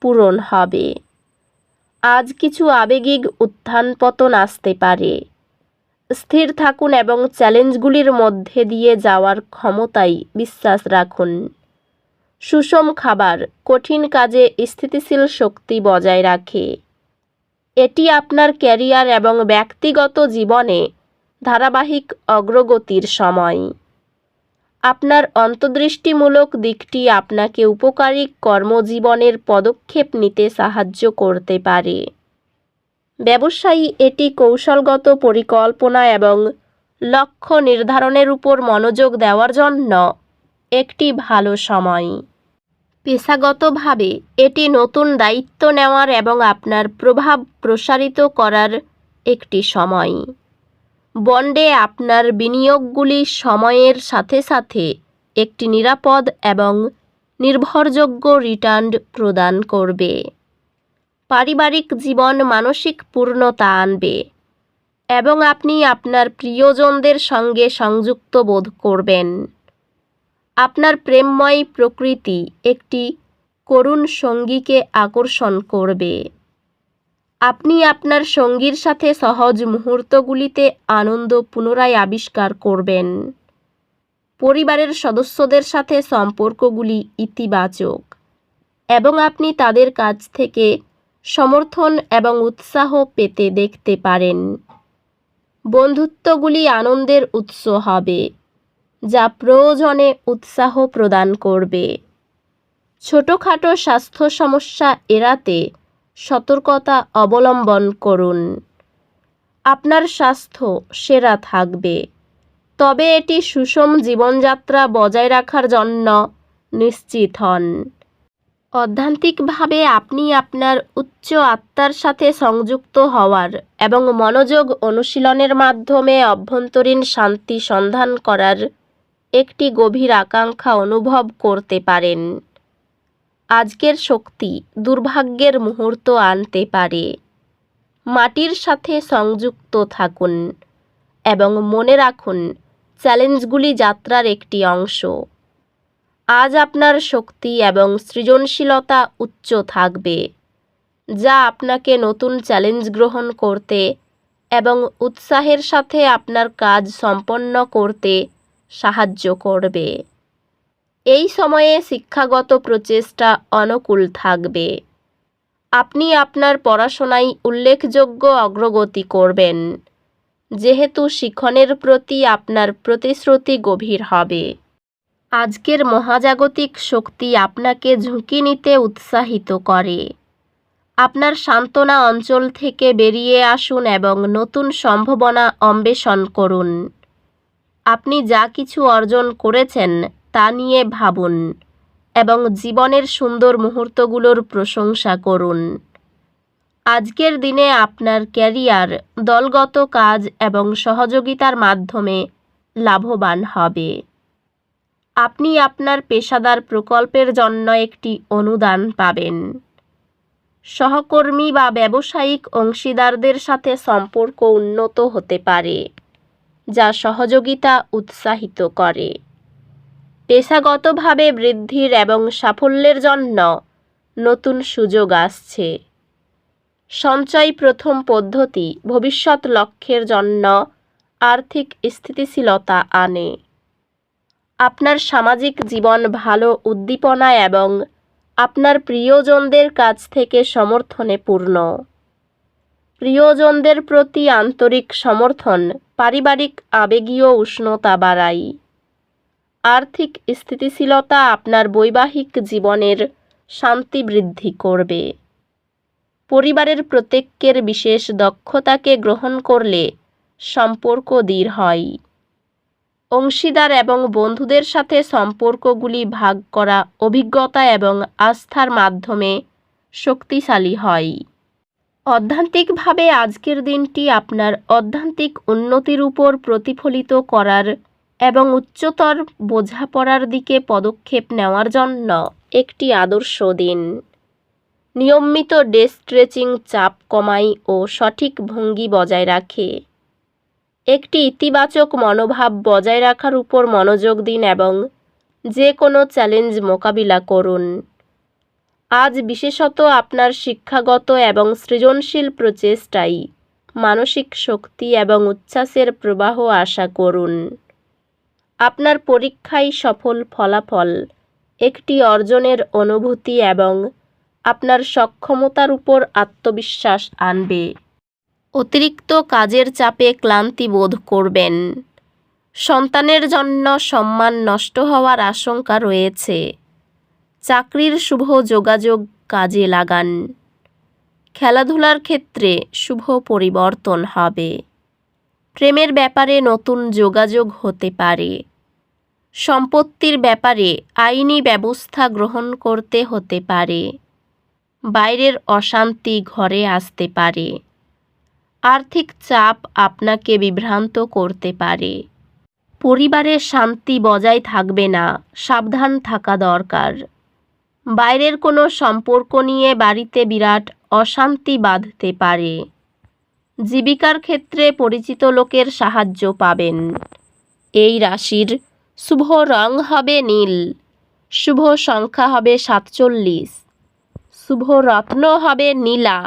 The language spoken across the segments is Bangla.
পূরণ হবে। আজ কিছু আবেগিক উত্থান পতন আসতে পারে। স্থির থাকুন এবং চ্যালেঞ্জগুলির মধ্যে দিয়ে যাওয়ার ক্ষমতায় বিশ্বাস রাখুন। সুষম খাবার কঠিন কাজে স্থিতিশীল শক্তি বজায় রাখে। এটি আপনার ক্যারিয়ার এবং ব্যক্তিগত জীবনে ধারাবাহিক অগ্রগতির সময়। আপনার অন্তর্দৃষ্টিমূলক দিকটি আপনাকে উপকারী কর্মজীবনের পদক্ষেপ নিতে সাহায্য করতে পারে। ব্যবসায়ী এটি কৌশলগত পরিকল্পনা এবং লক্ষ্য নির্ধারণের উপর মনোযোগ দেওয়ার জন্য একটি ভালো সময়। পেশাগতভাবে এটি নতুন দায়িত্ব নেওয়ার এবং আপনার প্রভাব প্রসারিত করার একটি সময়। বন্ডে আপনার বিনিয়োগগুলি সময়ের সাথে সাথে একটি নিরাপদ এবং নির্ভরযোগ্য রিটার্ন প্রদান করবে। পারিবারিক জীবন মানসিক পূর্ণতা আনবে এবং আপনি আপনার প্রিয়জনদের সঙ্গে সংযুক্ত বোধ করবেন। আপনার প্রেমময় প্রকৃতি একটি করুণ সঙ্গীকে আকর্ষণ করবে। আপনি আপনার সঙ্গীর সাথে সহজ মুহূর্তগুলিতে আনন্দ পুনরায় আবিষ্কার করবেন। পরিবারের সদস্যদের সাথে সম্পর্কগুলি ইতিবাচক এবং আপনি তাদের কাছ থেকে সমর্থন এবং উৎসাহ পেতে দেখতে পারেন। বন্ধুত্বগুলি আনন্দের উৎস হবে, যা প্রয়োজনে উৎসাহ প্রদান করবে। ছোটোখাটো স্বাস্থ্য সমস্যা এড়াতে সতর্কতা অবলম্বন করুন। আপনার স্বাস্থ্য সেরা থাকবে। তবে এটি সুষম জীবনযাত্রা বজায় রাখার জন্য নিশ্চিত হন। অধ্যান্তিকভাবে আপনি আপনার উচ্চ আত্মার সাথে সংযুক্ত হওয়ার এবং মনোযোগ অনুশীলনের মাধ্যমে অভ্যন্তরীণ শান্তি সন্ধান করার একটি গভীর আকাঙ্ক্ষা অনুভব করতে পারেন। আজকের শক্তি দুর্ভাগ্যের মুহূর্ত আনতে পারে। মাটির সাথে সংযুক্ত থাকুন এবং মনে রাখুন, চ্যালেঞ্জগুলি যাত্রার একটি অংশ। আজ আপনার শক্তি এবং সৃজনশীলতা উচ্চ থাকবে, যা আপনাকে নতুন চ্যালেঞ্জ গ্রহণ করতে এবং উৎসাহের সাথে আপনার কাজ সম্পন্ন করতে সাহায্য করবে। এই সময়ে শিক্ষাগত প্রচেষ্টা অনুকূল থাকবে। আপনি আপনার পড়াশোনায় উল্লেখযোগ্য অগ্রগতি করবেন। যেহেতু শিক্ষণের প্রতি আপনার প্রতিশ্রুতি গভীর হবে। আজকের মহাজাগতিক শক্তি আপনাকে ঝুঁকি নিতে উৎসাহিত করে। আপনার সান্ত্বনা অঞ্চল থেকে বেরিয়ে আসুন এবং নতুন সম্ভাবনা অন্বেষণ করুন। আপনি যা কিছু অর্জন করেছেন তা নিয়ে ভাবুন এবং জীবনের সুন্দর মুহূর্তগুলোর প্রশংসা করুন। আজকের দিনে আপনার ক্যারিয়ার, দলগত কাজ এবং সহযোগিতার মাধ্যমে লাভবান হবে। আপনি আপনার পেশাদার প্রকল্পের জন্য একটি অনুদান পাবেন। সহকর্মী বা ব্যবসায়িক অংশীদারদের সাথে সম্পর্ক উন্নত হতে পারে, যা সহযোগিতা উৎসাহিত করে। পেশাগতভাবে বৃদ্ধির এবং সাফল্যের জন্য নতুন সুযোগ আসছে। সঞ্চয় প্রথম পদ্ধতি ভবিষ্যৎ লক্ষ্যের জন্য আর্থিক স্থিতিশীলতা আনে। আপনার সামাজিক জীবন ভালো উদ্দীপনা এবং আপনার প্রিয়জনদের কাছ থেকে সমর্থনে পূর্ণ। প্রিয়জনদের প্রতি আন্তরিক সমর্থন, পারিবারিক আবেগীয় উষ্ণতা বাড়ায় আর্থিক স্থিতিশীলতা আপনার বৈবাহিক জীবনের শান্তি বৃদ্ধি করবে। পরিবারের প্রত্যেকের বিশেষ দক্ষতাকে গ্রহণ করলে সম্পর্ক দৃঢ় হয়। অংশীদার এবং বন্ধুদের সাথে সম্পর্কগুলি ভাগ করা অভিজ্ঞতা এবং আস্থার মাধ্যমে শক্তিশালী হয়। অধ্যান্তিকভাবে আজকের দিনটি আপনার অধ্যান্তিক উন্নতির উপর প্রতিফলিত করার এবং উচ্চতর বোঝাপড়ার দিকে পদক্ষেপ নেওয়ার জন্য একটি আদর্শ দিন। নিয়মিত ডে স্ট্রেচিং চাপ কমায় ও সঠিক ভঙ্গি বজায় রাখে। একটি ইতিবাচক মনোভাব বজায় রাখার উপর মনোযোগ দিন এবং যে কোনো চ্যালেঞ্জ মোকাবিলা করুন। আজ বিশেষত আপনার শিক্ষাগত এবং সৃজনশীল প্রচেষ্টাই মানসিক শক্তি এবং উচ্ছ্বাসের প্রবাহ আশা করুন। আপনার পরীক্ষায় সফল ফলাফল, একটি অর্জনের অনুভূতি এবং আপনার সক্ষমতার উপর আত্মবিশ্বাস আনবে। অতিরিক্ত কাজের চাপে ক্লান্তি বোধ করবেন। সন্তানের জন্য সম্মান নষ্ট হওয়ার আশঙ্কা রয়েছে। চাকরির শুভ যোগাযোগ কাজে লাগান। খেলাধুলার ক্ষেত্রে শুভ পরিবর্তন হবে। প্রেমের ব্যাপারে নতুন যোগাযোগ হতে পারে। সম্পত্তির ব্যাপারে আইনি ব্যবস্থা গ্রহণ করতে হতে পারে। বাইরের অশান্তি ঘরে আসতে পারে। আর্থিক চাপ আপনাকে বিভ্রান্ত করতে পারে। পরিবারের শান্তি বজায় থাকবে না, সাবধান থাকা দরকার। বাইরের কোনো সম্পর্ক নিয়ে বাড়িতে বিরাট অশান্তি বাঁধতে পারে। জীবিকার ক্ষেত্রে পরিচিত লোকের সাহায্য পাবেন। এই রাশির শুভ রং হবে নীল। শুভ সংখ্যা হবে সাতচল্লিশ। শুভ রত্ন হবে নীলা।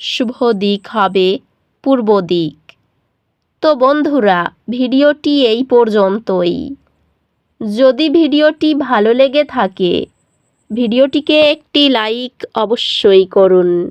শুভ দিক হবে পূর্ব দিক। তো বন্ধুরা, ভিডিওটি এই পর্যন্তই। যদি ভিডিওটি ভালো লেগে থাকে, ভিডিওটিকে একটি লাইক অবশ্যই করুন।